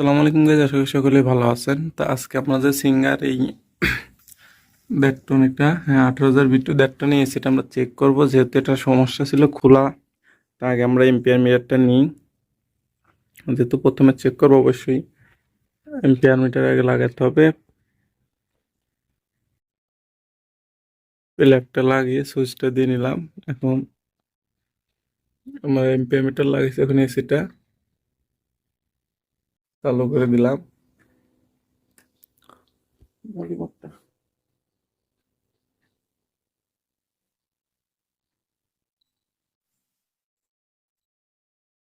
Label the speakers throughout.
Speaker 1: সালাম আলাইকুম গাইজ আশা করি সকলে ভালো আছেন। তা আজকে আপনাদের সিঙ্গার এই দেড়টন এটা হ্যাঁ আঠারো হাজার বিটু দেড়টন এই এসিটা আমরা চেক করব। যেহেতু এটা সমস্যা ছিল খোলা, তা আগে আমরা এম্পিয়ার মিটারটা নিই। যেহেতু প্রথমে চেক করব অবশ্যই এম্পিয়ার মিটার আগে লাগাতে হবে। প্লাগটা লাগিয়ে সুইচটা দিয়ে নিলাম। এখন আমার এম্পিয়ার মিটার লাগিয়েছে এখন এসিটা চালু করে দিলাম।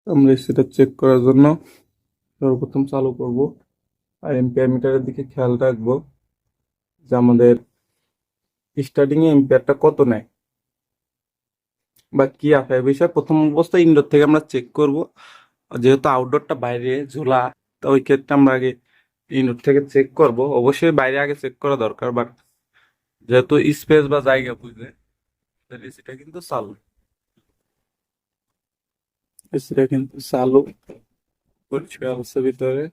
Speaker 1: আমরা সেটা চেক করার জন্য সর্বপ্রথম চালু করব। আর এম্পিয়ার মিটারের দিকে খেয়াল রাখব যে আমাদের স্টার্টিং এ এম্পিয়ারটা কত নেয় বা কি আছে বিষয়। প্রথম অবস্থায় ইনডোর থেকে আমরা চেক করব। যেহেতু আউটডোরটা বাইরে ঝোলা তো ওই ক্ষেত্রে আমরা আগে ইনডোর থেকে চেক করব। অবশ্যই বাইরে আগে চেক করা দরকার বাট যেহেতু স্পেস বা জায়গা বুঝলে, তাহলে সেটা কিন্তু চালু। সেটা কিন্তু চালু পরিষ্কার ভিতরে।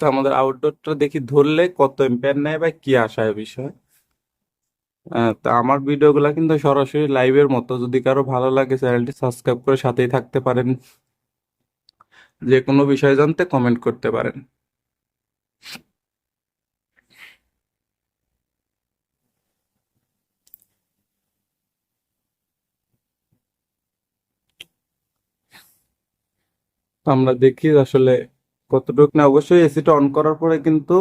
Speaker 1: আমাদের আউটডোরটা দেখি ধরলে কত এম্পিয়ার নেয় বা কি আশায় বিষয়? তা আমার ভিডিওগুলো কিন্তু সরাসরি লাইভের মতো। যদি কারও ভালো লাগে, চ্যানেলটি সাবস্ক্রাইব করে সাথেই থাকতে পারেন। যে কোনো বিষয় জানতে কমেন্ট করতে পারেন। আমরা দেখি আসলে কতটুকু না, অবশ্যই এসিটা অন করার পরে কিন্তু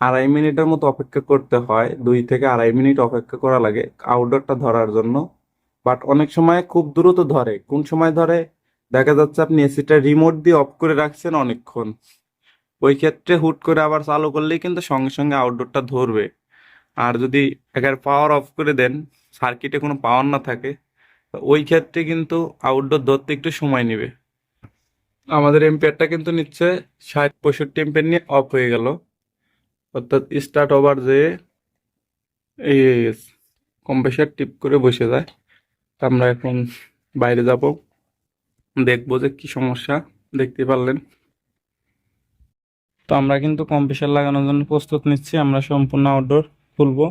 Speaker 1: আড়াই মিনিটের মতো অপেক্ষা করতে হয়, দুই থেকে আড়াই মিনিট অপেক্ষা করা লাগে আউটডোরটা ধরার জন্য। বাট অনেক সময় খুব দ্রুত ধরে। কোন সময় ধরে? দেখা যাচ্ছে আপনি এসিটা রিমোট দিয়ে অফ করে রাখছেন অনেকক্ষণ। ওই ক্ষেত্রে হুট করে আবার চালু করলেই কিন্তু সঙ্গে সঙ্গে আউটডোরটা ধরবে। আর যদি একেবারে পাওয়ার অফ করে দেন সার্কিটে কোনো পাওয়ার না থাকে ওই ক্ষেত্রে কিন্তু আউটডোর ধরতে একটু সময় নেবে। আমাদের এম্পিয়ারটা কিন্তু নিচ্ছে ষাট পঁয়ষট্টি এম্পিয়ার নিয়ে অফ হয়ে গেল। অর্থাৎ স্টার্ট ওভার যে এই কম্প্রেসার টিপ করে বসে যায়, তা আমরা এখন বাইরে যাব, দেখব যে কি সমস্যা, দেখতে পারলেন। তো আমরা কিন্তু কম্প্রেসার লাগানোর জন্য প্রস্তুত নিচ্ছি, আমরা সম্পূর্ণ আউটডোর খুলবো।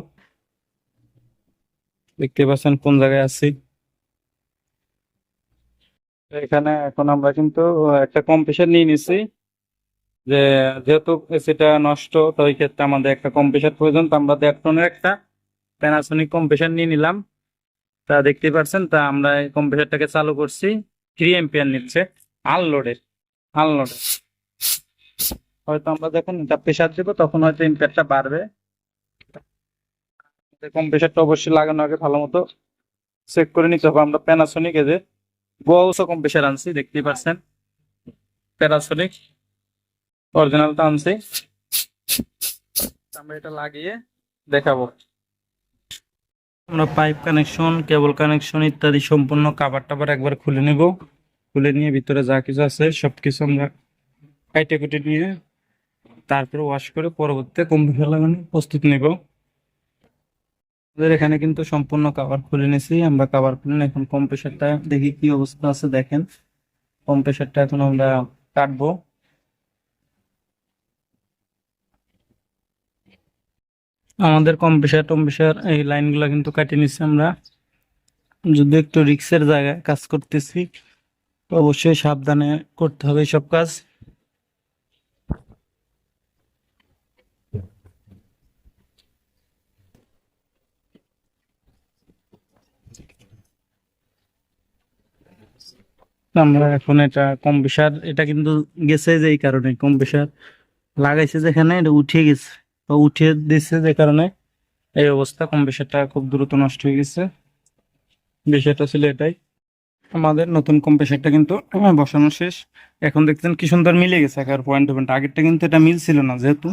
Speaker 1: দেখতে পাচ্ছেন কোন জায়গায় আছি। এখানে এখন আমরা কিন্তু একটা কম্প্রেসার নিয়ে নিছি যে যেহেতু এসিটা নষ্ট, তো ওই ক্ষেত্রে আমাদের একটা কম্প্রেসার প্রয়োজন। তো আমরা দেড় টনের একটা প্যানাসোনিক কম্প্রেসার নিয়ে নিলাম। তা দেখতে পাচ্ছেন তা আমরা এই কম্প্রেসারটাকে চালু করছি। থ্রি এম্পিয়ার নিচ্ছে আনলোডের আনলোডের হয়তো আমরা যখন এটা প্রেসার দেবো, তখন হয়তো এম্পিয়ারটা বাড়বে। কম্প্রেসারটা অবশ্যই লাগানো আগে ভালো মতো চেক করে নিতে হবে। আমরা প্যানাসোনিক এদের গোয়াউসো কম্প্রেসার আনছি, দেখতেই পাচ্ছেন প্যানাসোনিক অরিজিনালটা আনছি। আমরা এটা লাগিয়ে দেখাবো। আমরা পাইপ কানেকশন কেবল কানেকশন ইত্যাদি সম্পূর্ণ কাবার টাবার একবার খুলে নেব। খুলে নিয়ে ভিতরে যা কিছু আছে সব কিছু আমরা কাইটে কুটে নিয়ে তারপরে ওয়াশ করে পরবর্তীতে কম্পিউটার লাগানো প্রস্তুত নেব। আমাদের এখানে কিন্তু সম্পূর্ণ কাভার খুলে নিয়েছি আমরা কাভার খুলে এখন কম্প্রেসারটা দেখি কি অবস্থা আছে দেখেন। কম্প্রেসারটা এখন আমরা কাটবো। আমাদের কম্প্রেসার টম্প্রেসার এই লাইনগুলো কিন্তু কাটিয়ে নিচ্ছি আমরা। যদি একটু রিক্সের জায়গায় কাজ করতেছি অবশ্যই সাবধানে করতে হবে সব কাজ। আমরা এখন এটা কম্প্রেসার এটা কিন্তু গেছে যে এই কারণে কম্প্রেসার লাগাইছে যেখানে, এটা উঠে গেছে। উঠিয়ে দিচ্ছে যে কারণে এই অবস্থা, কম কম্প্রেসারটা খুব দ্রুত নষ্ট হয়ে গেছে। বিষয়টা ছিল এটাই। আমাদের নতুন কম্প্রেসারটা কিন্তু বসানো শেষ। এখন দেখছেন কি সুন্দর মিলে গেছে একেবারে পয়েন্ট টু। পয়েন্ট আগেরটা কিন্তু এটা মিল ছিল না যেহেতু,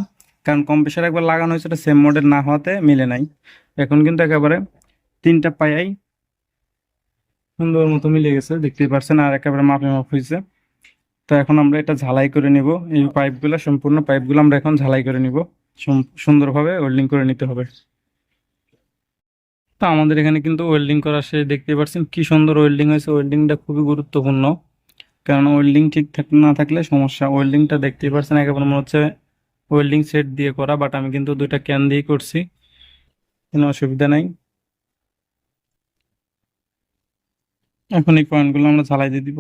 Speaker 1: কারণ কম্প্রেসার একবার লাগানো হয়েছে, এটা সেম মডেল না হওয়াতে মিলে নাই। এখন কিন্তু একেবারে তিনটা পায়াই সুন্দর মতো মিলে গেছে, দেখতেই পারছেন, আর একেবারে মাপে মাপ হয়েছে। তো এখন আমরা এটা ঝালাই করে নিব। এই পাইপগুলো সম্পূর্ণ পাইপগুলো আমরা এখন ঝালাই করে নিব। সুন্দরভাবে ওয়েল্ডিং করে নিতে হবে।
Speaker 2: তো আমাদের এখানে কিন্তু ওয়েল্ডিং করা সে দেখতে পাচ্ছেন কি সুন্দর ওয়েল্ডিং হয়েছে। ওয়েল্ডিংটা খুবই গুরুত্বপূর্ণ। কারণ ওয়েল্ডিং ঠিক না থাকলে সমস্যা। ওয়েল্ডিংটা দেখতেই পাচ্ছেন একেবারে মনে হচ্ছে ওয়েল্ডিং সেট দিয়ে করা বাট আমি কিন্তু দুইটা ক্যান দিয়ে করছি। কোনো অসুবিধা নাই। এখন এই পয়েন্টগুলো আমরা ঝালাই দিয়ে দিব।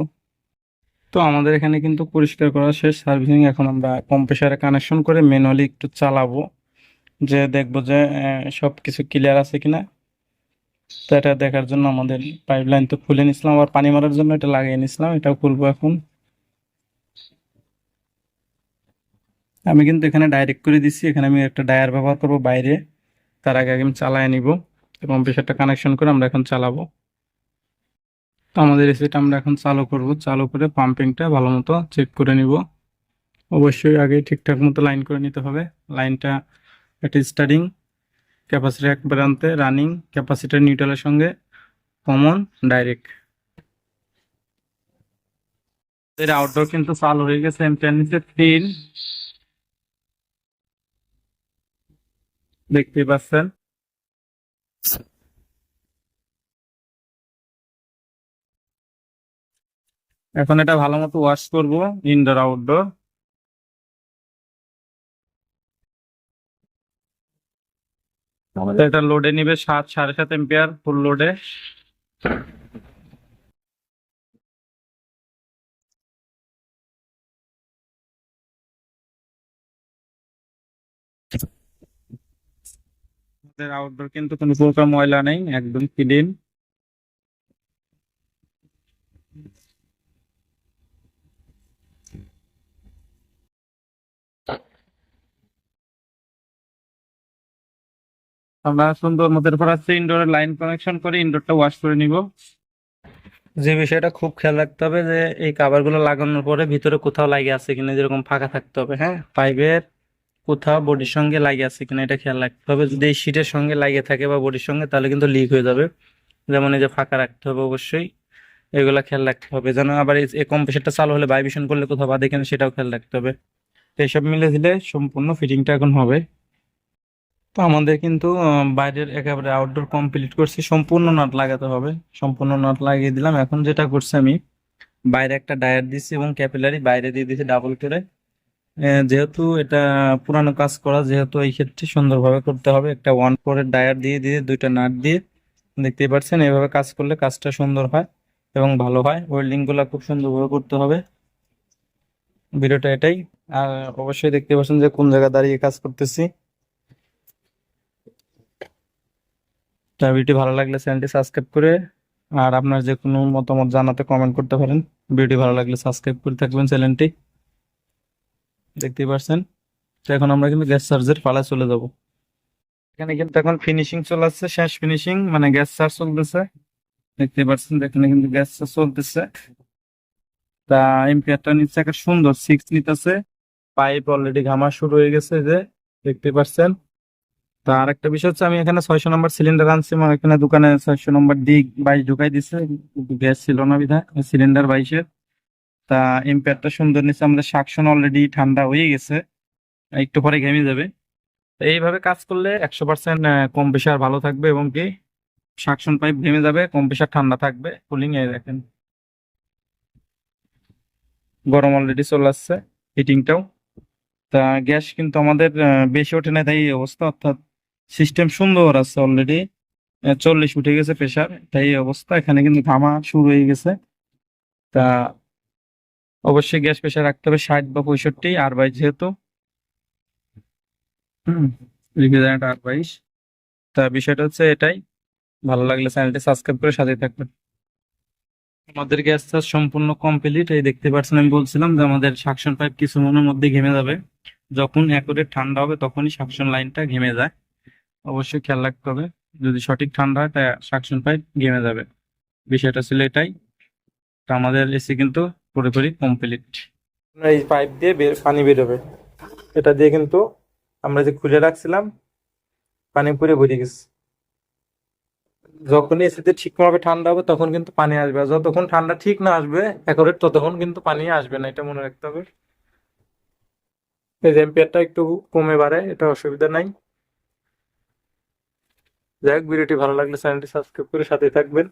Speaker 2: তো আমাদের এখানে কিন্তু পরিষ্কার করা শেষ। সার্ভিসিং এখন আমরা কম্প্রেসারে কানেকশন করে ম্যানুয়ালি একটু চালাবো। যে দেখব যে সব কিছু ক্লিয়ার আছে কিনা। তো এটা দেখার জন্য আমাদের পাইপ লাইন তো খুলে নিছিলাম আবার পানি মারার জন্য এটা লাগিয়ে নিছিলাম। এটাও খুলবো এখন। আমি কিন্তু এখানে ডাইরেক্ট করে দিচ্ছি এখানে আমি একটা ডায়ার ব্যবহার করব বাইরে। তার আগে আমি চালায় নিব। এবং প্রেশারটা কানেকশন করে আমরা এখন চালাবো। তো আমাদের এসিটা আমরা এখন চালু করব। চালু করে পাম্পিংটা ভালো মতো চেক করে নিব। অবশ্যই আগে ঠিকঠাক মতো লাইন করে নিতে হবে। লাইনটা এটা স্টার্টিং ক্যাপাসিটি একবার আনতে রানিং ক্যাপাসিটার নিউট্রালের সঙ্গে কমন ডাইরেক্ট এর আউটডোর কিন্তু চালু হয়ে গেছে দেখতে পাচ্ছেন। এখন এটা ভালো মতো ওয়াশ করব ইনডোর আউটডোর এটা লোডে নিবে সাত সাড়ে সাত এম্পিয়ার ফুল লোডে আউটডোর কিন্তু কোনো প্রকার ময়লা নেই একদম ক্লিন আমরা সুন্দর মতো এরপর আছে ইনডোরের লাইন কানেকশন করে ইনডোরটা ওয়াশ করে নিব। যে বিষয়টা খুব খেয়াল রাখতে হবে যে, এই কাভারগুলো লাগানোর পরে ভিতরে কোথাও লাগে আছে কিনা, যেরকম ফাঁকা থাকতে হবে হ্যাঁ? পাইপের কোথাও বডির সঙ্গে লাগে আছে কিনা, এটা খেয়াল রাখতে হবে। যদি এই শীটের সঙ্গে লাগে থাকে বা বডির সঙ্গে, তাহলে কিন্তু লিক হয়ে যাবে। যেমন এই যে ফাঁকা রাখতে হবে অবশ্যই, এগুলা খেয়াল রাখতে হবে। যেন আবার এই- এই কম্প্রেসারটা চালু হলে ভাইব্রেশন করলে কোথাও বাদে কিনা, সেটাও খেয়াল রাখতে হবে। তো এইসব মিলে দিলে সম্পূর্ণ ফিটিংটা এখন হবে। তো আমাদের কিন্তু বাইরের একেবারে আউটডোর কমপ্লিট করছি। সম্পূর্ণ নাট লাগাতে হবে। সম্পূর্ণ নাট লাগিয়ে দিলাম। এখন যেটা করছি আমি, বাইরে একটা ডায়ার দিচ্ছি এবং ক্যাপিলারি বাইরে দিয়ে দিয়েছি ডাবল করে। যেহেতু এটা পুরানো কাজ করা, যেহেতু এই ক্ষেত্রে সুন্দরভাবে করতে হবে। একটা ওয়ান ফোরের ডায়ার দিয়ে দিয়ে, দুইটা নাট দিয়ে, দেখতেই পাচ্ছেন, এভাবে কাজ করলে কাজটা সুন্দর হয় এবং ভালো হয়। ওয়েল্ডিংগুলা খুব সুন্দরভাবে করতে হবে। ভিডিওটা এটাই। আর অবশ্যই দেখতে পাচ্ছেন যে কোন জায়গায় দাঁড়িয়ে কাজ করতেছি। তা ভিডিওটি ভালো লাগলে চ্যানেলটি সাবস্ক্রাইব করে আর আপনার যে কোনো মতামত জানাতে কমেন্ট করতে পারেন। ভিডিওটি ভালো লাগলে সাবস্ক্রাইব করে থাকবেন চ্যানেলটি। দেখতেই পাচ্ছেন তো এখন আমরা কিন্তু গ্যাস চার্জের পালায় চলে যাব। এখানে কিন্তু এখন ফিনিশিং চলে আসছে শেষ ফিনিশিং মানে গ্যাস চার্জ চলতেছে। দেখতে পাচ্ছেন এখানে কিন্তু গ্যাস চার্জ চলতেছে। তা এম্পিয়ারটা নিচ্ছে, একটা সুন্দর সিক্স নিতেছে। পাইপ অলরেডি ঘামা শুরু হয়ে গেছে যে দেখতে পাচ্ছেন তা আর একটা বিষয় হচ্ছে আমি এখানে ছয়শো নম্বর সিলিন্ডার আনছি আমার এখানে দোকানে ছয়শো নম্বর দিক বাইশ ঢুকাই দিছে গ্যাস ছিল না বিধায় সিলিন্ডার বাইশের। তা এম্পিয়ারটা সুন্দর নিচ্ছে আমাদের সাকশন অলরেডি ঠান্ডা হয়ে গেছে, একটু পরে ঘেমে যাবে। এইভাবে কাজ করলে একশো পার্সেন্ট কম প্রেশার ভালো থাকবে এবং কি সাকশন পাইপ ঘেমে যাবে, কম প্রেশার ঠান্ডা থাকবে কুলিং এ দেখেন। গরম অলরেডি চলে আসছে হিটিংটাও তা গ্যাস কিন্তু আমাদের বেশি ওঠে না, তাই অবস্থা, অর্থাৎ সিস্টেম সুন্দর আছে অলরেডি চল্লিশ উঠে গেছে প্রেশার তাই এই অবস্থা। এখানে কিন্তু ঘামা শুরু হয়ে গেছে। তা অবশ্যই গ্যাস প্রেশার রাখতে হবে ষাট বা পঁয়ষট্টি, আর বাইশ যেহেতু। আর বাইশ। তা বিষয়টা হচ্ছে এটাই। ভালো লাগলে চ্যানেলটি সাবস্ক্রাইব করে সাথে থাকবেন। আমাদের গ্যাস চার্জ সম্পূর্ণ কমপ্লিট এই দেখতে পাচ্ছেন, আমি বলছিলাম যে আমাদের সাকশন পাইপ কিছু মনের মধ্যে ঘেমে যাবে। যখন অ্যাকুরেট ঠান্ডা হবে, তখনই সাকশন লাইনটা ঘেমে যায়। অবশ্যই খেয়াল রাখতে হবে। যদি সঠিক ঠান্ডা হয় তাই সাকশন পাইপ গেমে যাবে। বিষয়টা ছিল এটাই। তো আমাদের এসি কিন্তু পুরোপুরি কমপ্লিট এই পাইপ দিয়ে পানি বেরোবে এটা দিয়ে কিন্তু আমরা যে খুলে রাখছিলাম, পানি পুরে ভরে গেছে। যখন এসিতে ঠিকভাবে ঠান্ডা হবে, তখন কিন্তু পানি আসবে। আর যতক্ষণ ঠান্ডা ঠিক না আসবে অ্যাকুরেট ততক্ষণ কিন্তু পানি আসবে না। এটা মনে রাখতে হবে। এই এম্পিয়ারটা একটু কমে বাড়ে এটা অসুবিধা নাই। যাই হোক ভিডিওটি ভালো লাগলে চ্যানেলটি সাবস্ক্রাইব করে সাথে থাকবেন।